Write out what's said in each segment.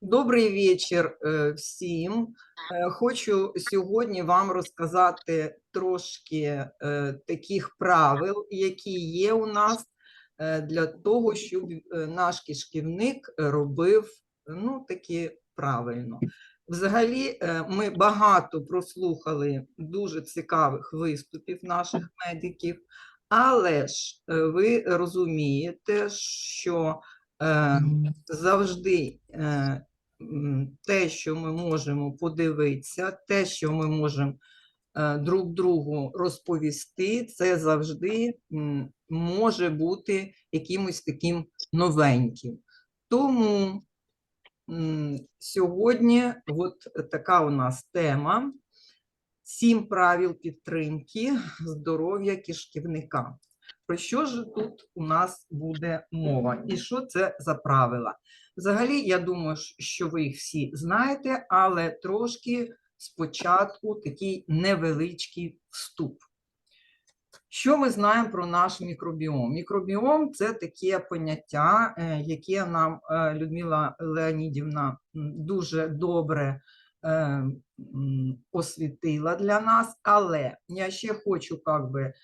Добрий вечір е, всім. Е, Хочу сьогодні вам розказати трошки е, таких правил, які є у нас для того, щоб наш кишківник робив ну, таки правильно. Взагалі, ми багато прослухали дуже цікавих виступів наших медиків, але ж ви розумієте, що завжди те, що ми можемо подивитися, те, що ми можемо е, друг другу розповісти, це завжди може бути якимось таким новеньким. Тому сьогодні от така у нас тема. Сім правил підтримки здоров'я кишківника. Про що ж тут у нас буде мова? І що це за правила? Взагалі, я думаю, що ви їх всі знаєте, але трошки спочатку такий невеличкий вступ. Що ми знаємо про наш мікробіом? Мікробіом це таке поняття, е, яке нам е, Людмила Леонідівна дуже добре е, освітила для нас, але я ще хочу как би,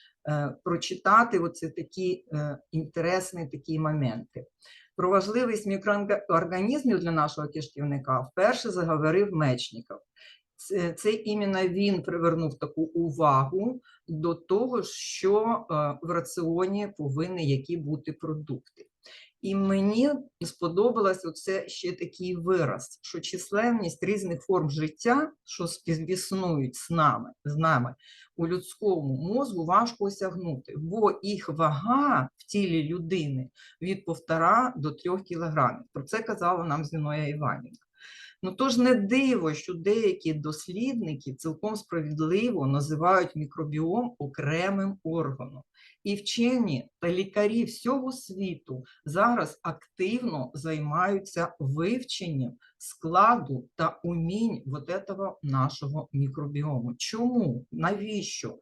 прочитати оці такі інтересні такі моменти. Про важливість мікроорганізмів для нашого кишківника вперше заговорив Мечников. Це, це іменно він привернув таку увагу до того, що е, в раціоні повинні які бути продукти. І мені сподобалось оце ще такий вираз, що численність різних форм життя, що співіснують з нами, з нами у людському мозку, важко осягнути, бо їх вага в тілі людини від 1,5 до 3 кілограмів. Про це казала нам Зіноя Іванівна. Ну тож не диво, що деякі дослідники цілком справедливо називають мікробіом окремим органом. І вчені та лікарі всього світу зараз активно займаються вивченням складу та умінь вот этого нашого мікробіому. Чому? Навіщо?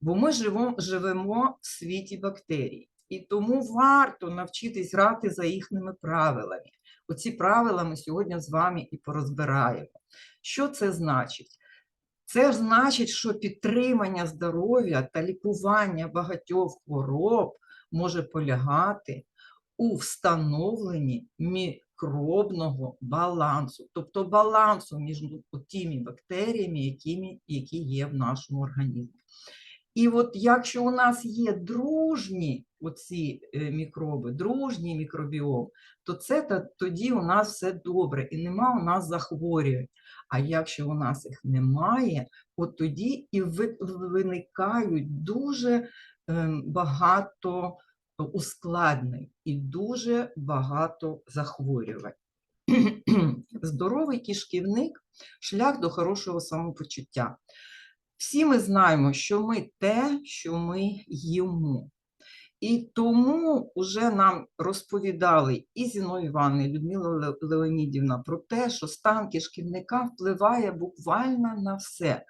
Бо ми живемо, живемо в світі бактерій, і тому варто навчитись грати за їхніми правилами. Оці правила ми сьогодні з вами і порозбираємо. Що це значить? Це значить, що підтримання здоров'я та лікування багатьох хвороб може полягати у встановленні мікробного балансу, тобто балансу між тими бактеріями, які є в нашому організмі. І от якщо у нас є дружні оці е, мікроби, дружній мікробіом, то це тоді у нас все добре і нема у нас захворювань. А якщо у нас їх немає, от тоді і виникають дуже ем, багато ускладнень і дуже багато захворювань. Здоровий кишківник шлях до хорошого самопочуття. Всі ми знаємо, що ми те, що ми їмо. І тому вже нам розповідали і Зіно Івановна, і Людмила Леонідівна про те, що стан кишківника впливає буквально на все.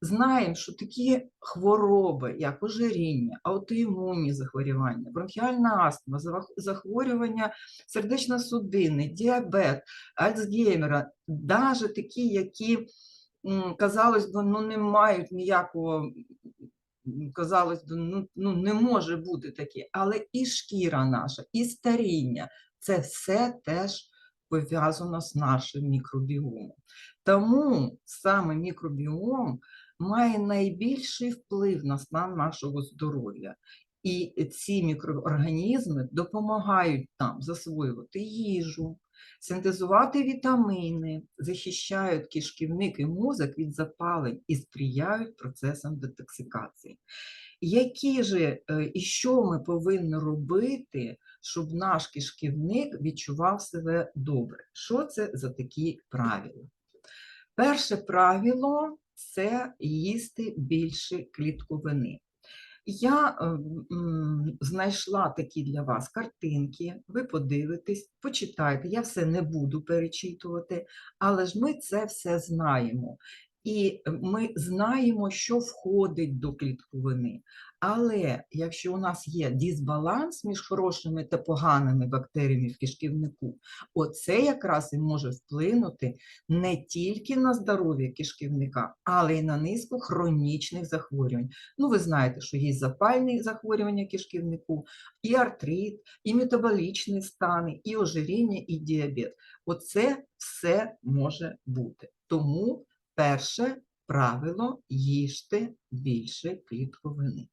Знаємо, що такі хвороби, як ожиріння, аутоімунні захворювання, бронхіальна астма, захворювання сердечно-судинний, діабет, Альцгеймера, навіть такі, які казалось би, ну не мають ніякого, казалось би, ну, ну не може бути таке, але і шкіра наша, і старіння це все теж пов'язано з нашим мікробіомом. Тому саме мікробіом має найбільший вплив на стан нашого здоров'я. І ці мікроорганізми допомагають нам засвоювати їжу, синтезувати вітаміни, захищають кишківник і мозок від запалень і сприяють процесам детоксикації. Які же е, і що ми повинні робити, щоб наш кишківник відчував себе добре? Що це за такі правила? Перше правило це їсти більше клітковини. Я е, знайшла такі для вас картинки, ви подивитесь, почитайте. Я все не буду перечитувати, але ж ми це все знаємо. І ми знаємо, що входить до клітковини. Але якщо у нас є дисбаланс між хорошими та поганими бактеріями в кишківнику, оце якраз і може вплинути не тільки на здоров'я кишківника, але й на низку хронічних захворювань. Ну, ви знаєте, що є запальні захворювання кишківнику, і артрит, і метаболічні стани, і ожиріння, і діабет. Оце все може бути. Тому перше правило їжте більше клітковини.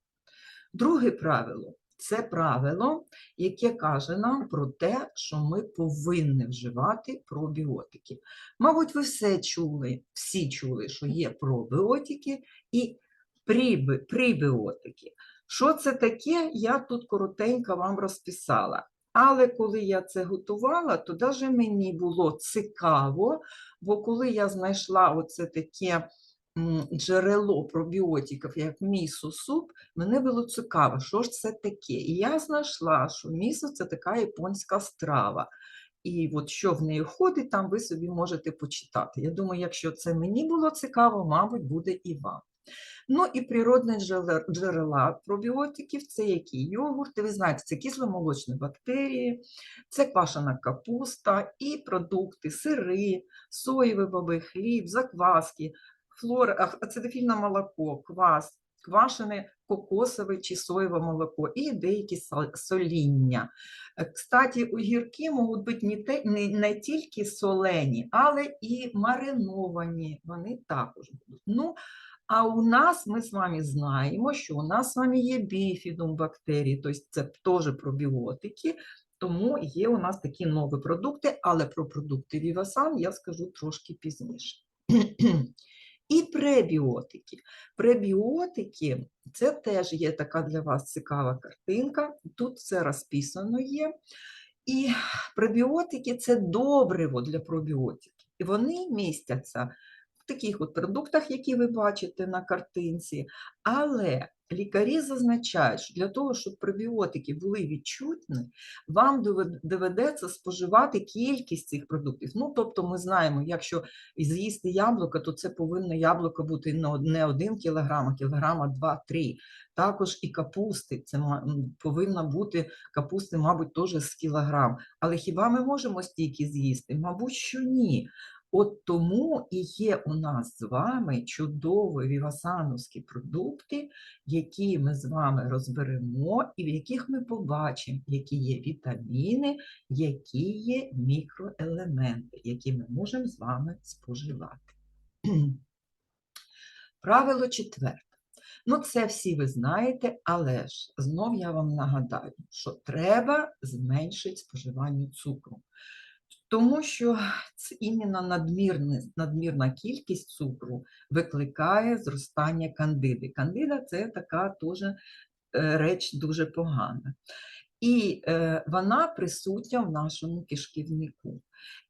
Друге правило це правило, яке каже нам про те, що ми повинні вживати пробіотики. Мабуть, ви все чули, всі чули, що є пробіотики і прибіотики. Що це таке, я тут коротенько вам розписала. Але коли я це готувала, то навіть мені було цікаво, бо коли я знайшла оце таке джерело пробіотиків, як місо-суп, Мене було цікаво, що ж це таке. І я знайшла, що місо це така японська страва. І от що в неї входить, там ви собі можете почитати. Я думаю, якщо це мені було цікаво, мабуть, буде і вам. Ну і природне джерела пробіотиків це які йогурти, ви знаєте, це кисломолочні бактерії, це квашена капуста і продукти, сири, соєві боби, хліб, закваски, флор, ацидофільне молоко, квас, квашене кокосове чи соєве молоко і деякі соління. Е, Кстати, огірки можуть бути не, те, не, не тільки солені, але і мариновані. Вони також будуть. Ну, а у нас ми з вами знаємо, що у нас з вами є біфідум бактерій, тобто це теж пробіотики, тому є у нас такі нові продукти, але про продукти Вівасан я скажу трошки пізніше. І пребіотики. Пребіотики це теж є така для вас цікава картинка. Тут все розписано є. І пребіотики це добриво для пробіотиків. І вони містяться таких от продуктах, які ви бачите на картинці. Але лікарі зазначають, що для того, щоб пребіотики були відчутні, вам доведеться споживати кількість цих продуктів. Ну, тобто, ми знаємо, якщо з'їсти яблуко, то це повинно яблуко бути не од- не 1 кілограм, а кілограма 2-3. Також і капусти, це повинна бути капусти, мабуть, теж з кілограм. Але хіба ми можемо стільки з'їсти? Мабуть, що ні. От тому і є у нас з вами чудові вівасановські продукти, які ми з вами розберемо, і в яких ми побачимо, які є вітаміни, які є мікроелементи, які ми можемо з вами споживати. Правило четверте. Ну, це всі ви знаєте, але ж знов я вам нагадаю, що треба зменшити споживання цукру. Тому що іменно надмірне, надмірна кількість цукру викликає зростання кандиди. Кандида це така теж е, реч дуже погана. І е, вона присутня в нашому кишківнику.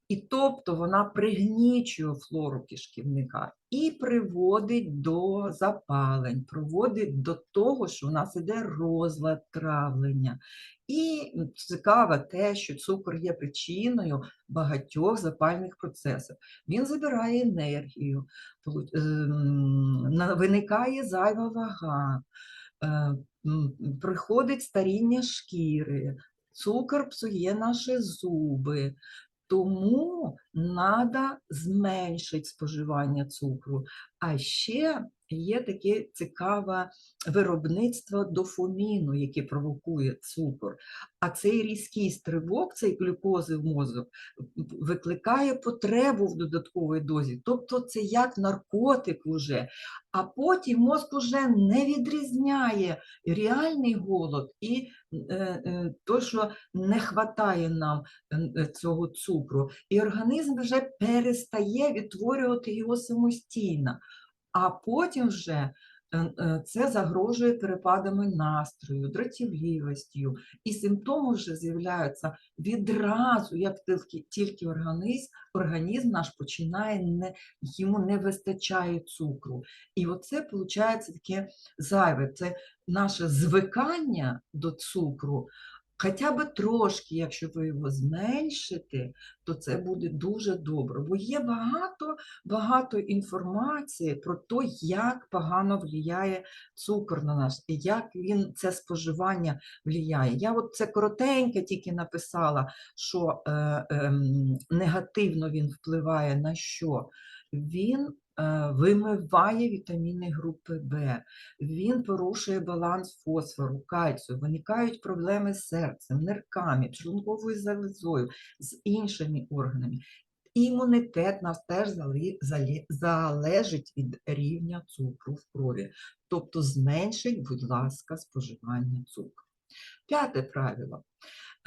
І тобто вона пригнічує флору кишківника і приводить до запалень, приводить до того, що у нас іде розлад травлення. І м, цікаве те, що цукор є причиною багатьох запальних процесів. Він забирає енергію, ем, виникає зайва вага, е, приходить старіння шкіри, цукор псує наші зуби. Тому треба зменшити споживання цукру. А ще є таке цікаве виробництво дофаміну, яке провокує цукор. А цей різкий стрибок, цей глюкози в мозок, викликає потребу в додатковій дозі. Тобто це як наркотик уже. А потім мозк уже не відрізняє реальний голод і е, е, то, що не вистачає нам е, цього цукру. І організм вже перестає відтворювати його самостійно. А потім вже е, е, це загрожує перепадами настрою, дратівливостю, і симптоми вже з'являються відразу, як тільки, тільки організм, організм наш починає не, йому не вистачає цукру. І оце виходить таке зайве, це наше звикання до цукру. Хоча б трошки, якщо ви його зменшите, то це буде дуже добре. Бо є багато, багато інформації про те, як погано впливає цукор на нас, і як він це споживання впливає. Я от це коротенько тільки написала, що е, ем, негативно він впливає на що? Він е, вимиває вітаміни групи В, він порушує баланс фосфору, кальцію, виникають проблеми з серцем, нирками, шлунковою залозою, з іншими органами. Імунітет нас теж залежить від рівня цукру в крові. Тобто зменшить, будь ласка, споживання цукру. П'яте правило.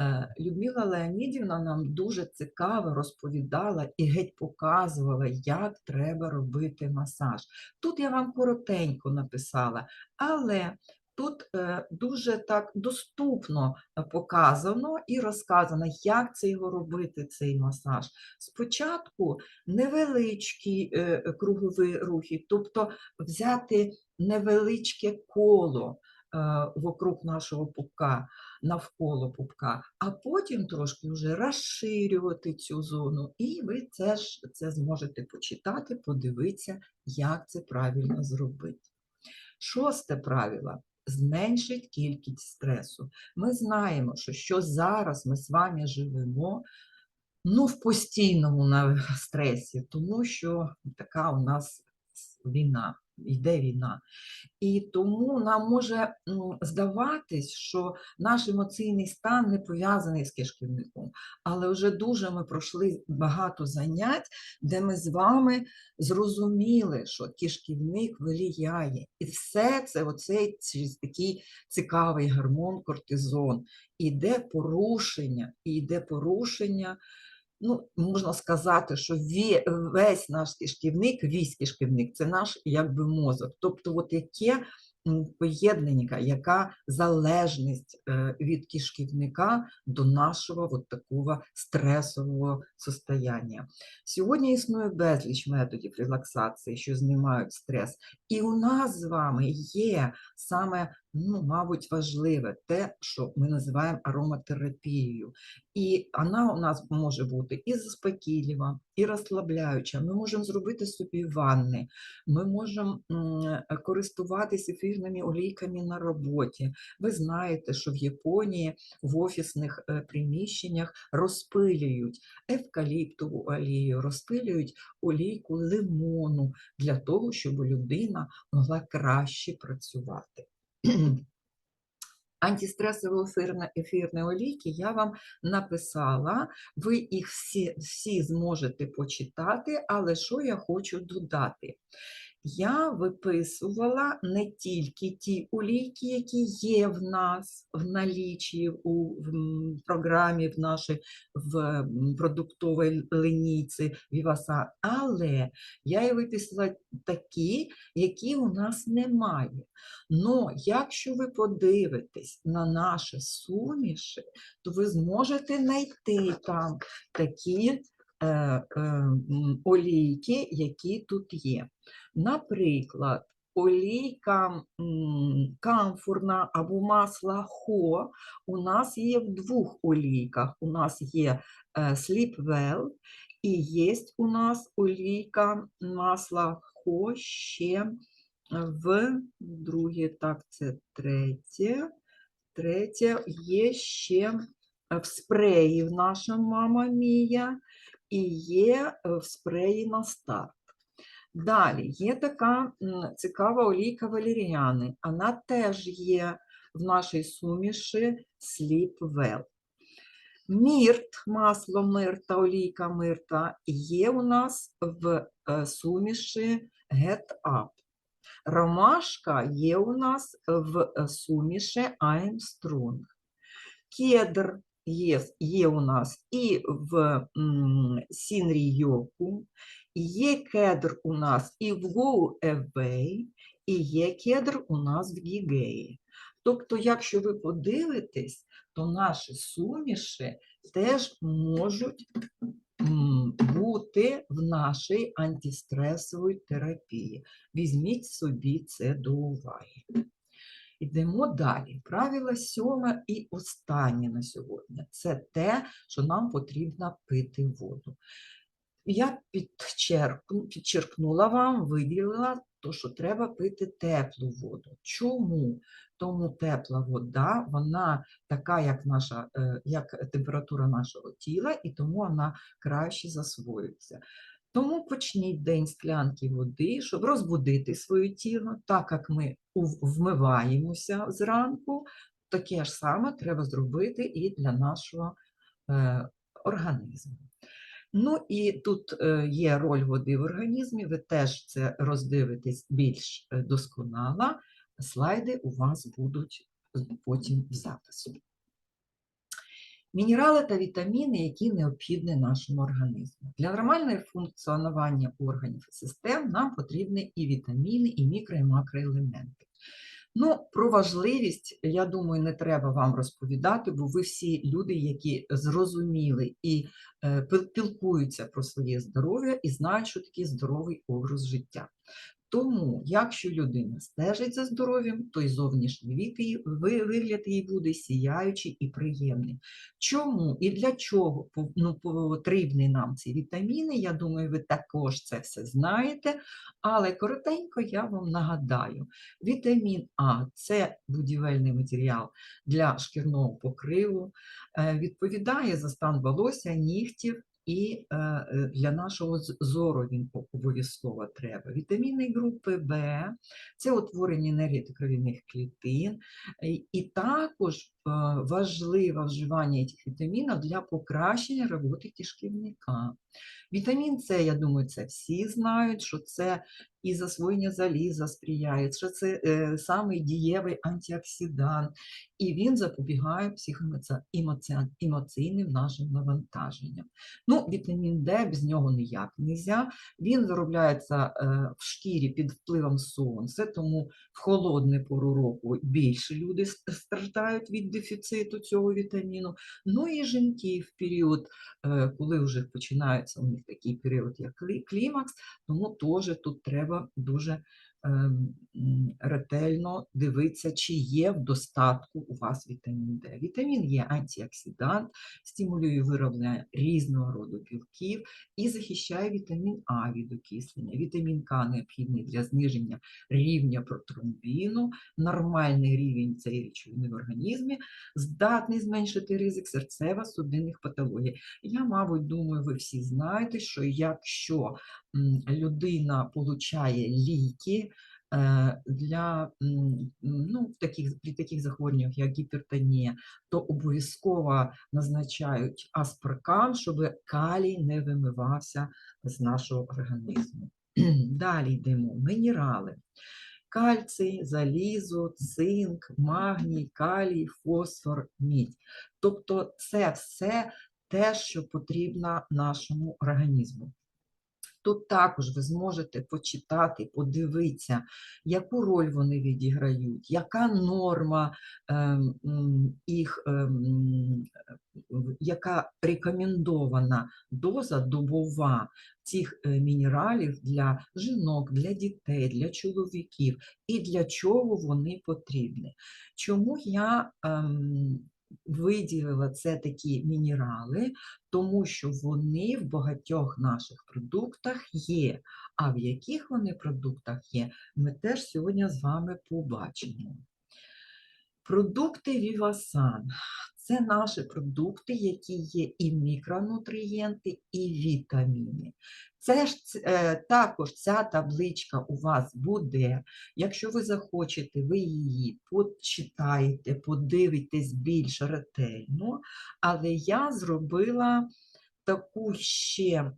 Е, Людмила Леонідівна нам дуже цікаво розповідала і геть показувала, як треба робити масаж. Тут я вам коротенько написала, але тут е, дуже так доступно показано і розказано, як це його робити, цей масаж. Спочатку невеличкі е, кругові рухи, тобто взяти невеличке коло вокруг нашого пупка, навколо пупка, а потім трошки вже розширювати цю зону, і ви це ж це зможете почитати, подивитися, як це правильно зробити. Шосте правило зменшить кількість стресу. Ми знаємо, що, що зараз ми з вами живемо ну, в постійному стресі, тому що така у нас війна, йде війна. І тому нам може здаватись, що наш емоційний стан не пов'язаний з кишківником. Але вже дуже ми пройшли багато занять, де ми з вами зрозуміли, що кишківник виліяє. І все це оцей такий цікавий гормон кортизон. Іде порушення, і йде порушення. Ну, можна сказати, що весь наш кишківник, весь кишківник це наш якби мозок. Тобто, от яке поєднання, яка залежність е, від кишківника до нашого от такого стресового состояння. Сьогодні існує безліч методів релаксації, що знімають стрес. І у нас з вами є саме, ну, мабуть, важливе те, що ми називаємо ароматерапією. І вона у нас може бути і заспокійлива, і розслабляюча. Ми можемо зробити собі ванни, ми можемо користуватися ефірними олійками на роботі. Ви знаєте, що в Японії в офісних е, приміщеннях розпилюють евкаліптову олію, розпилюють олійку лимону для того, щоб людина могла краще працювати. Антистресові ефірні, ефірні олійки я вам написала, ви їх всі, всі зможете почитати, але що я хочу додати? Я виписувала не тільки ті олійки, які є в нас в налічі у в програмі в нашій в продуктовій линійці Віваса, але я і виписала такі, які у нас немає. Но якщо ви подивитесь на наші суміші, то ви зможете знайти там такі олійки, які тут є. Наприклад, олійка камфорна або масло хо у нас є в двох олійках. У нас є е, Sleepwell і є у нас олійка масла хо ще в друге, так, це третє. Третє є ще в спреї в нашому мама Мія і є е, в спреї на старт. Далі є така цікава олійка валеріани. Вона теж є в нашій суміші Sleepwell. Мірт, масло мирта, олійка мирта є у нас в е, суміші Get Up. Ромашка є у нас в е, суміші I'm Strong. Кедр є, є у нас і в м, Сінрійоку, є кедр у нас і в Away, і є кедр у нас в Гігеї. Тобто, якщо ви подивитесь, то наші суміші теж можуть бути в нашій антистресовій терапії. Візьміть собі це до уваги. Йдемо далі. Правило сьоме і останнє на сьогодні. Це те, що нам потрібно пити воду. Я підчеркнула вам, виділила, то, що треба пити теплу воду. Чому? Тому тепла вода, вона така, як, наша, е, як температура нашого тіла, і тому вона краще засвоюється. Тому почніть день з склянки води, щоб розбудити своє тіло, так як ми вмиваємося зранку, таке ж саме треба зробити і для нашого е, організму. Ну і тут е, є роль води в організмі, ви теж це роздивитесь більш е, досконало. Слайди у вас будуть потім в записі. Мінерали та вітаміни, які необхідні нашому організму. Для нормального функціонування органів і систем нам потрібні і вітаміни, і мікро, і макроелементи. Ну, про важливість, я думаю, не треба вам розповідати, бо ви всі люди, які зрозуміли і е, пілкуються про своє здоров'я і знають, що таке здоровий образ життя. Тому, якщо людина стежить за здоров'ям, то й зовнішній вік її, вигляд її буде сіяючий і приємний. Чому і для чого ну, потрібні нам ці вітаміни? Я думаю, ви також це все знаєте, але коротенько я вам нагадаю. Вітамін А це будівельний матеріал для шкірного покриву, е, відповідає за стан волосся, нігтів. І е, е, для нашого зору він обов'язково треба. Вітаміни групи В це утворення енергії та кров'яних клітин, і- і також е, важливе вживання цих вітамінів для покращення роботи кишківника. Вітамін С, я думаю, це всі знають, що це і засвоєння заліза сприяє, що це е, самий дієвий антиоксидант, і він запобігає психоемоційним нашим навантаженням. Ну, вітамін Д без нього ніяк не можна. Він виробляється е, в шкірі під впливом сонця, тому в холодну пору року більше люди страждають від дефіциту цього вітаміну. Ну і жінки в період, е, коли вже починається у них такий період, як клімакс, тому теж тут треба дуже ретельно дивитися, чи є в достатку у вас вітамін Д. Вітамін є антиоксидант, стимулює вироблення різного роду білків і захищає вітамін А від окислення. Вітамін К необхідний для зниження рівня протромбіну, нормальний рівень цієї речовини в організмі, здатний зменшити ризик серцево-судинних патологій. Я, мабуть, думаю, ви всі знаєте, що якщо людина получає ліки е, для ну, таких, при таких захворюваннях, як гіпертонія, то обов'язково назначають аспаркан, щоб калій не вимивався з нашого організму. Далі йдемо. Мінерали. Кальцій, залізо, цинк, магній, калій, фосфор, мідь. Тобто це все те, що потрібно нашому організму. Тут також ви зможете почитати, подивитися, яку роль вони відіграють, яка норма ем, їх, ем, яка рекомендована доза добова цих е, мінералів для жінок, для дітей, для чоловіків і для чого вони потрібні. Чому я ем, виділила це такі мінерали? тому що вони в багатьох наших продуктах є. А в яких вони продуктах є, ми теж сьогодні з вами побачимо. Продукти Вівасан це наші продукти, які є і мікронутрієнти, і вітаміни. Це ж е, також ця табличка у вас буде. Якщо ви захочете, ви її почитаєте, подивитесь більш ретельно, але я зробила таку ще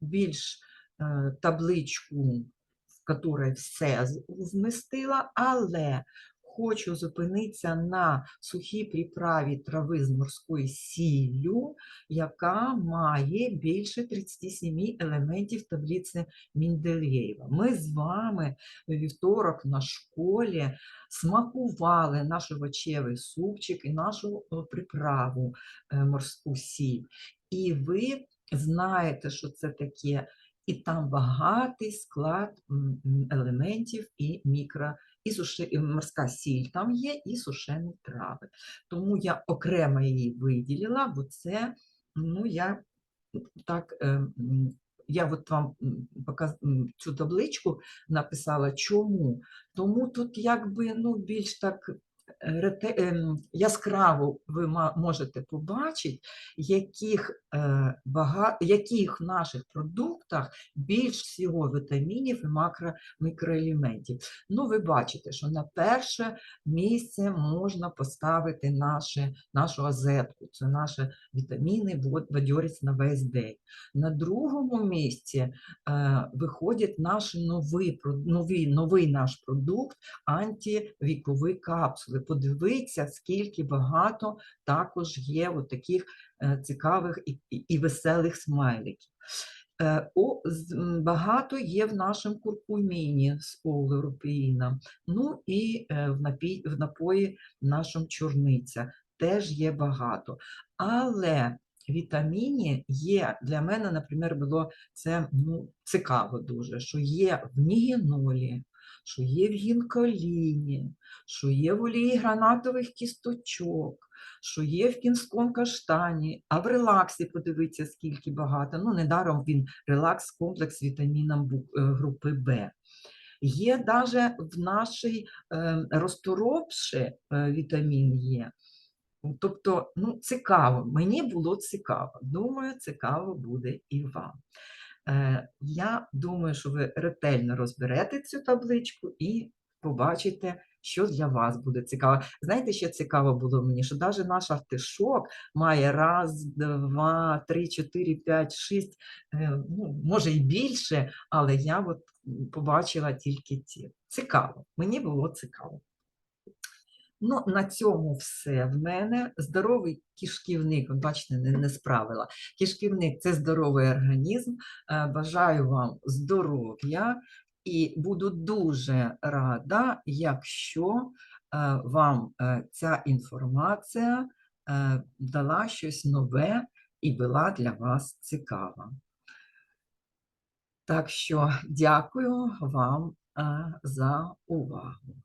більш е, табличку, в якій все вмістила, але хочу зупинитися на сухій приправі трави з морською сіллю, яка має більше 37 елементів таблиці Менделєєва. Ми з вами вівторок на школі смакували наш овочевий супчик і нашу приправу е, морську сіль. І ви знаєте, що це таке, і там багатий склад елементів і мікро, і, суши... і морська сіль там є, і сушені трави. Тому я окремо її виділила, бо це, ну, я так, е, я от вам показ... цю табличку написала. Чому? Тому тут якби ну, більш так ем, яскраво ви можете побачити, яких, е, яких в наших продуктах більш всього вітамінів і макро... мікроелементів. Ну, ви бачите, що на перше місце можна поставити наші, нашу азетку, це наші вітаміни, бадьорість на весь день. На другому місці е, виходить наш новий, про- новий, новий наш продукт антивікові капсули. Подивіться, скільки багато також є от таких е, цікавих і, і, веселих смайликів. Е, О, багато є в нашому куркуміні з полуропеїном. Ну і е, в, напій, в напої нашому чорниця теж є багато. Але вітаміні є для мене, наприклад, було це ну, цікаво дуже, що є в нігінолі, що є в гінколіні, що є в олії гранатових кісточок, що є в кінському каштані, а в релаксі подивіться, скільки багато. Ну, недаром він релакс комплекс вітаміном е, групи Б. Є навіть в нашій е, розторопші е, вітамін є. Тобто, ну, цікаво, мені було цікаво. Думаю, цікаво буде і вам. Е, Я думаю, що ви ретельно розберете цю табличку і побачите, що для вас буде цікаво. Знаєте, що цікаво було мені, що навіть наш артишок має раз, два, три, чотири, п'ять, шість, е, ну, може і більше, але я от побачила тільки ті. Цікаво, мені було цікаво. Ну, на цьому все в мене. Здоровий кишківник, бачите, не, не справила. Кишківник це здоровий організм. Е, Бажаю вам здоров'я і буду дуже рада, якщо е, вам е, ця інформація дала щось нове і була для вас цікава. Так що дякую вам за увагу.